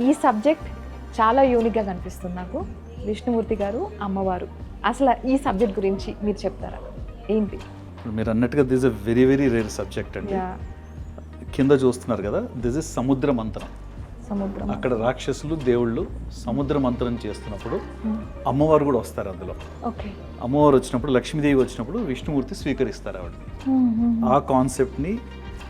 ఈ సబ్జెక్ట్ చాలా యూనిక్గా కనిపిస్తుంది నాకు. విష్ణుమూర్తి గారు అమ్మవారు. అసలు ఈ సబ్జెక్ట్ గురించి మీరు చెప్తారా? ఏంటి? మీరు అన్నట్టుగా this a very very rare subject అండి. కింద చూస్తున్నారు కదా దిస్ ఇస్ సముద్ర మంత్రం. సముద్రం. అక్కడ రాక్షసులు దేవుళ్ళు సముద్ర మంత్రం చేస్తున్నప్పుడు అమ్మవారు కూడా వస్తారు అందులో. అమ్మవారు వచ్చినప్పుడు లక్ష్మీదేవి వచ్చినప్పుడు విష్ణుమూర్తి స్వీకరిస్తారు ఆవిడ. ఆ కాన్సెప్ట్ని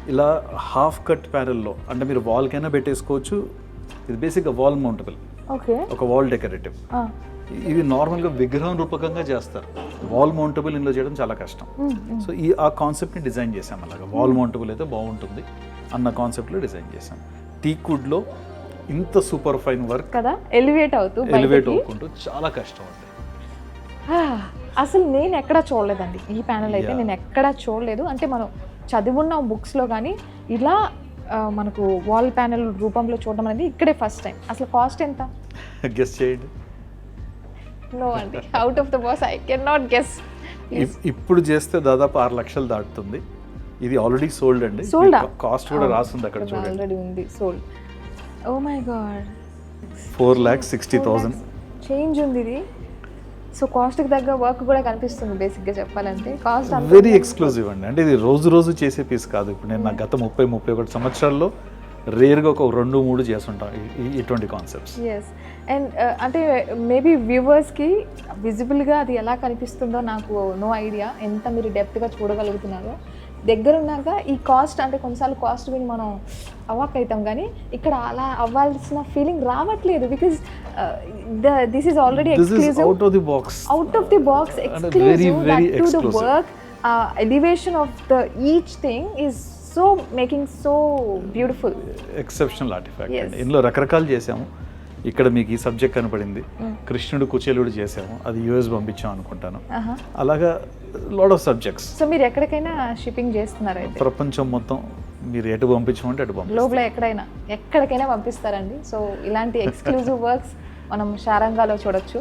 ఇలా హాఫ్ కట్ ప్యారల్లో అంటే మీరు వాల్కైనా పెట్టేసుకోవచ్చు ఇది బేసిక్గా వాల్ మౌంటబుల్ ఓకే ఒక వాల్ డెకరేటివ్ ఇవి నార్మల్గా విగ్రహం రూపకంగా చేస్తారు. వాల్ మౌంటబుల్ ఇందులో చేయడం చాలా కష్టం. సో ఈ ఆ కాన్సెప్ట్ని డిజైన్ చేసాం అలాగా. వాల్ మౌంటబుల్ అయితే బాగుంటుంది అన్న కాన్సెప్ట్లో డిజైన్ చేసాం టీకుడ్లో ఇంత సూపర్ ఫైన్ వర్క్ కదా ఎలివేట్ అవుతూ ఎలివేట్. అవ్వకుంటూ చాలా కష్టం అండి. అసలు నేను ఎక్కడా చూడలేదండి ఈ ప్యానల్ అయితే. నేను ఎక్కడా చూడలేదు. అంటే మనం చదివున్న బుక్స్లో కానీ ఇలా మనకు వాల్ ప్యానల్ రూపంలో చూడడం అనేది ఇక్కడే ఫస్ట్ టైం అసలు కాస్ట్ ఎంత? గెస్ చేయండి. నో అండి. Out of the boss I can not guess ఇప్- ఇప్పుడు చేస్తే దాదాపు ఆరు లక్షలు దాటుతుంది. ఇది ఆల్రెడీ సోల్డ్ అండి. ఆ? కాస్ట్ కూడా రాస్తుంది అక్కడ చూడండి. ఆల్రెడీ ఉంది. Oh sold oh my God four lakhs sixty thousand change ఉంది ఇది. సో కాస్ట్కి తగ్గ వర్క్ కూడా కనిపిస్తుంది బేసిక్గా చెప్పాలంటే. కాస్ట్ వెరీ ఎక్స్క్లూజివ్ అండి. అంటే ఇది రోజు రోజు చేసే పీస్ కాదు. ఇప్పుడు నేను నా గత ముప్పై ముప్పై ఒకటి సంవత్సరాల్లో రేర్గా ఒక రెండు మూడు చేస్తుంటాం ఇటువంటి కాన్సెప్ట్స్ ఎస్ అండ్ అంటే మేబీ వ్యూవర్స్కి విజిబుల్గా అది ఎలా కనిపిస్తుందో నాకు నో ఐడియా ఎంత మీరు డెప్త్గా చూడగలుగుతున్నారో. దగ్గర ఉన్నాక ఈ కాస్ట్ అంటే కొన్నిసార్లు కాస్ట్ విని మనం అవాక్ అవుతాం కానీ ఇక్కడ అలా అవ్వాల్సిన ఫీలింగ్ రావట్లేదు because this is already exclusive out of the box out of the box exclusive to the. Work elevation of the each thing is so making so beautiful exceptional artifact ఇందులో రకరకాలు చేసాము ఇక్కడ మీకు ఈ సబ్జెక్ట్ కనపడింది. కృష్ణుడు కుచేలుడు చేసాము అది యుఎస్ పంపించాం అనుకుంటాను. అలాగా లాడ్ ఆఫ్ సబ్జెక్ట్స్ సో మీరు ఎక్కడికైనా షిప్పింగ్ చేస్తున్నారు ప్రపంచం మొత్తం మీరు ఎటు పంపించమంటే అటు పంపిస్తాం. గ్లోబ్లో ఎక్కడైనా ఎక్కడికైనా పంపిస్తారండి. సో ఇలాంటి ఎక్స్క్లూజివ్ వర్క్స్ మనం శారంగాలో చూడొచ్చు.